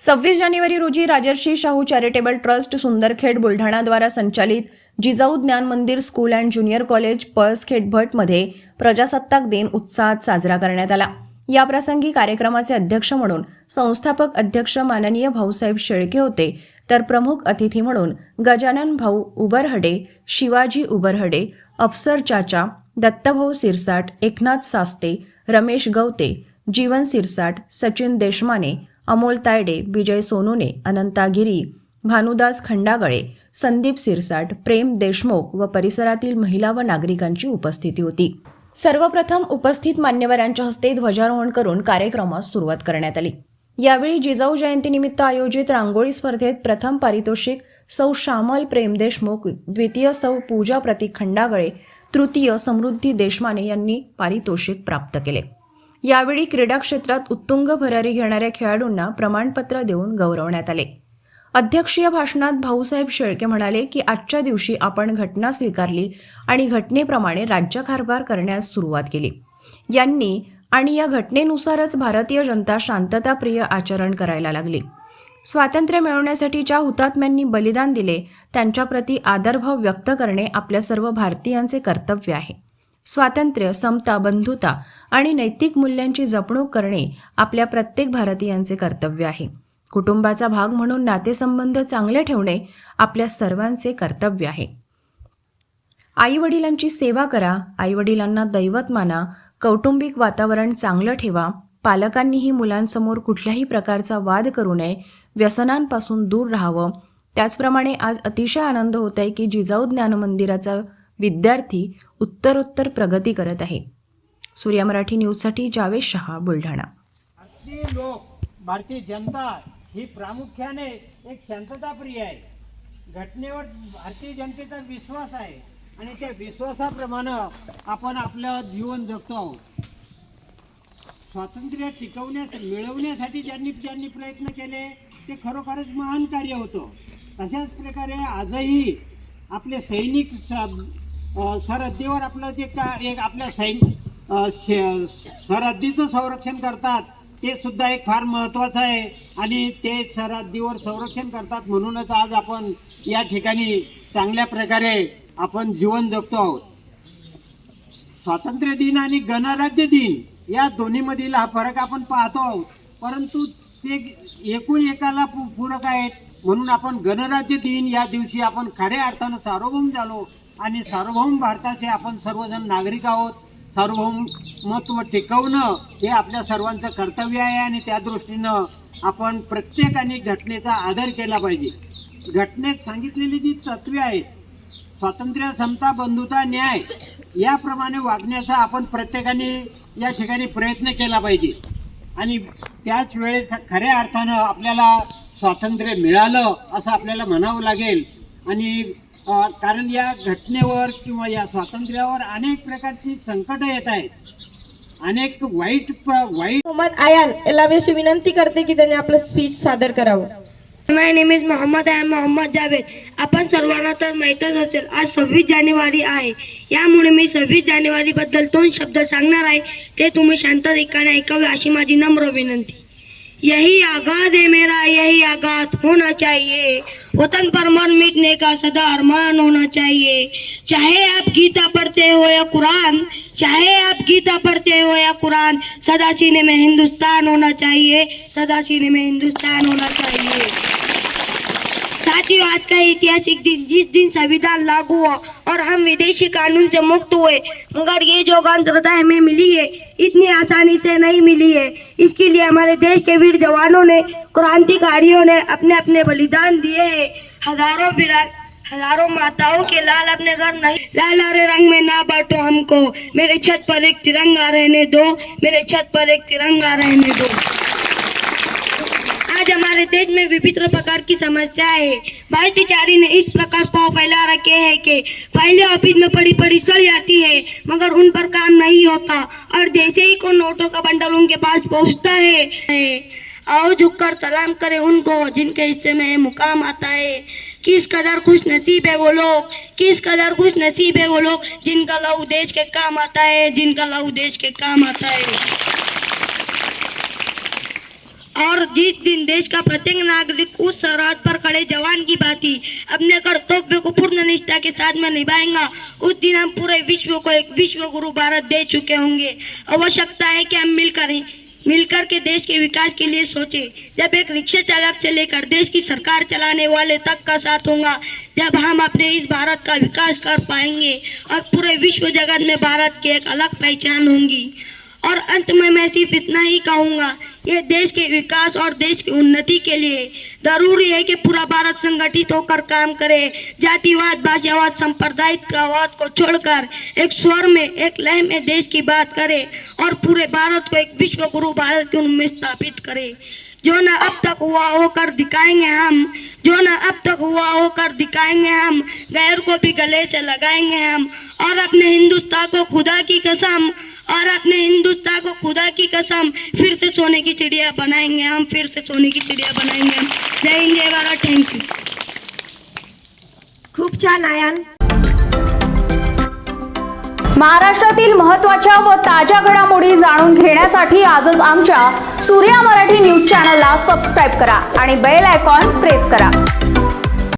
सव्वीस जानेवारी रोजी राजर्षी शाहू चॅरिटेबल ट्रस्ट सुंदरखेड बुलढाणाद्वारा संचालित Jijau Dnyan Mandir school and junior college Palaskhed भटमध्ये प्रजासत्ताक दिन उत्साहात साजरा करण्यात आला. याप्रसंगी कार्यक्रमाचे अध्यक्ष म्हणून संस्थापक अध्यक्ष माननीय भाऊसाहेब शेळके होते तर प्रमुख अतिथी म्हणून गजानन भाऊ उबरहडे शिवाजी उबरहडे अफसर चाचा दत्तभाऊ सिरसाट एकनाथ सास्ते रमेश गवते जीवन सिरसाट सचिन देशमाने अमोल तायडे विजय सोनूने अनंतागिरी भानुदास खंडागळे संदीप सिरसाट प्रेम देशमुख व परिसरातील महिला व नागरिकांची उपस्थिती होती. सर्वप्रथम उपस्थित मान्यवरांच्या हस्ते ध्वजारोहण करून कार्यक्रमास सुरुवात करण्यात आली. यावेळी जिजाऊ जयंतीनिमित्त आयोजित रांगोळी स्पर्धेत प्रथम पारितोषिक सौ श्यामल प्रेम देशमुख द्वितीय सौ पूजा प्रतीक खंडागळे तृतीय समृद्धी देशमाने यांनी पारितोषिक प्राप्त केले. यावेळी क्रीडा क्षेत्रात उत्तुंग भरारी घेणाऱ्या खेळाडूंना प्रमाणपत्र देऊन गौरवण्यात आले. अध्यक्षीय भाषणात भाऊसाहेब शेळके म्हणाले की आजच्या दिवशी आपण घटना स्वीकारली आणि घटनेप्रमाणे राज्यकारभार करण्यास सुरुवात केली. यांनी आणि या घटनेनुसारच भारतीय जनता शांतताप्रिय आचरण करायला लागली. स्वातंत्र्य मिळवण्यासाठी ज्या हुतात्म्यांनी बलिदान दिले त्यांच्याप्रती आदरभाव व्यक्त करणे आपल्या सर्व भारतीयांचे कर्तव्य आहे. स्वातंत्र्य समता बंधुता आणि नैतिक मूल्यांची जपणूक करणे आपल्या प्रत्येक भारतीयांचे कर्तव्य आहे. कुटुंबाचा भाग म्हणून नातेसंबंध चांगले ठेवणे आपल्या सर्वांचे कर्तव्य आहे. आईवडिलांची सेवा करा आईवडिलांना दैवत माना कौटुंबिक वातावरण चांगलं ठेवा पालकांनीही मुलांसमोर कुठल्याही प्रकारचा वाद करू नये व्यसनांपासून दूर राहावं. त्याचप्रमाणे आज अतिशय आनंद होत आहे की जिजाऊ ज्ञान मंदिराचा विद्यार्थी उत्तरोत्तर प्रगती करत आहे. सूर्या मराठी न्यूजसाठी जावेद शहा बुलढाणा. भारतीय लोक भारतीय जनता ही प्रामुख्याने एक शांतताप्रिय आहे. घटनेवर भारतीय जनतेचा विश्वास आहे आणि त्या विश्वासाप्रमाणे आपण आपलं जीवन जगतो. आहोत स्वातंत्र्य टिकवण्यास मिळवण्यासाठी ज्यांनी ज्यांनी प्रयत्न केले ते खरोखरच महान कार्य होतं. तशाच प्रकारे आजही आपले सैनिक सरहद्दीवर आपलं जे का एक आपल्या सैन शे- सरहद्दीचं संरक्षण करतात ते सुद्धा एक फार महत्त्वाचं आहे. आणि ते सरहद्दीवर संरक्षण करतात म्हणूनच आज आपण या ठिकाणी चांगल्या प्रकारे आपण जीवन जगतो आहोत. स्वातंत्र्य दिन आणि गणराज्य दिन या दोन्हीमधील हा फरक आपण पाहतो आहोत. परंतु ते एकूण एकाला पू- पूरक आहेत. म्हणून आपण गणराज्य दिन या दिवशी आपण खऱ्या अर्थानं सार्वभौम झालो आणि सार्वभौम भारताचे आपण सर्वजण नागरिक आहोत. सार्वभौमत्व टिकवणं हे आपल्या सर्वांचं कर्तव्य आहे आणि त्या दृष्टीनं आपण प्रत्येकाने घटनेचा आदर केला पाहिजे. घटनेत सांगितलेली जी तत्वे आहेत स्वातंत्र्य समता बंधुता न्याय याप्रमाणे वागण्याचा आपण प्रत्येकाने या ठिकाणी प्रयत्न केला पाहिजे. आणि त्याच वेळेस खऱ्या अर्थानं आपल्याला स्वातंत्र्य मिळालं असं आपल्याला म्हणावं लागेल. आणि कारण या घटनेवर किंवा या स्वातंत्र्यावर अनेक प्रकारची संकटं येत आहेत. अनेक वाईट वाईट मोहम्मद आयान याला मी अशी विनंती करते की त्यांनी आपलं स्पीच सादर करावं. My name is Mohammed I Mohammed Javed आपण सर्वांना तर माहीतच असेल आज सव्वीस जानेवारी आहे. यामुळे मी सव्वीस जानेवारीबद्दल दोन शब्द सांगणार आहे. ते तुम्ही शांत ठिकाणी ऐकावे अशी माझी नम्र विनंती. यही आगाज है मेरा यही आगाज होना चाहिए. वतन पर मन मिटने का सदा अरमान होना चाहिए. चाहे आप गीता पढ़ते हो या कुरान चाहे आप गीता पढ़ते हो या कुरान सदा सीने में हिंदुस्तान होना चाहिए सदा सीने में हिंदुस्तान होना चाहिए। साथियों आज का ऐतिहासिक दिन, जिस दिन संविधान लागू हुआ और हम विदेशी कानून से मुक्त हुए, मगर ये जो गंध हृदय में मिली है, इतनी आसानी से नहीं मिली है। इसके लिए हमारे देश के वीर जवानों ने, क्रांतिकारियों ने अपने अपने बलिदान दिए हैं। हज़ारों बिरा हज़ारों माताओं के लाल अपने घर नहीं लाल हरे रंग में ना बांटो हमको। मेरे छत पर एक तिरंगा रहने दो, मेरे छत पर एक तिरंगा रहने दो। हमारे देश में विभिन्न प्रकार की समस्या है। भ्रष्टाचारी ने इस प्रकार पाव फैला रखे हैं कि फाइलें ऑफ़िस में पड़ी पड़ी सड़ जाती है, मगर उन पर काम नहीं होता। और जैसे ही को नोटों का बंडल उनके पास पहुँचता है, आओ झुककर सलाम करें उनको, जिनके हिस्से में मुकाम आता है। किस कदर खुश नसीब है वो लोग, किस कदर खुश नसीब है वो लोग, जिनका लहू देश के काम आता है, जिनका लहू देश के काम आता है। और जिस दिन देश का प्रत्येक नागरिक उस सरहद पर खड़े, जवान की भांति अपने कर्तव्य को पूर्ण निष्ठा के साथ में निभाएँगा उस दिन हम पूरे विश्व को एक विश्व गुरु भारत दे चुके होंगे। आवश्यकता है कि हम मिलकर मिलकर के देश के विकास के लिए सोचे। जब एक रिक्शा चालक से लेकर देश की सरकार चलाने वाले तक का साथ होगा, जब हम अपने इस भारत का विकास कर पाएँगे और पूरे विश्व जगत में भारत की एक अलग पहचान होंगी। और अंत में मैं सिर्फ़ इतना ही कहूँगा, ये देश के विकास और देश की उन्नति के लिए ज़रूरी है कि पूरा भारत संगठित होकर काम करे। जातिवाद, भाषावाद सांप्रदायिकवाद को छोड़कर एक स्वर में, एक लय में देश की बात करे और पूरे भारत को एक विश्व गुरु भारत के रूप में स्थापित करे। जो ना अब तक हुआ होकर दिखाएँगे हम, जो ना अब तक हुआ होकर दिखाएँगे हम, गैर को भी गले से लगाएँगे हम और अपने हिंदुस्तान को खुदा की कसम और अपने हिंदुस्तान को खुदा की कसम फिर से सोने की चिड़िया बनाएंगे हम फिर से सोने की चिड़िया बनाएंगे हम। जय हिंद जय भारत थैंक यू खूप छान आयान. महाराष्ट्रातील महत्त्वाच्या व ताज्या घडामोडी जाणून घेण्यासाठी आजच आमच्या सूर्या मराठी न्यूज चॅनलला सबस्क्राईब करा आणि बेल आयकॉन प्रेस करा.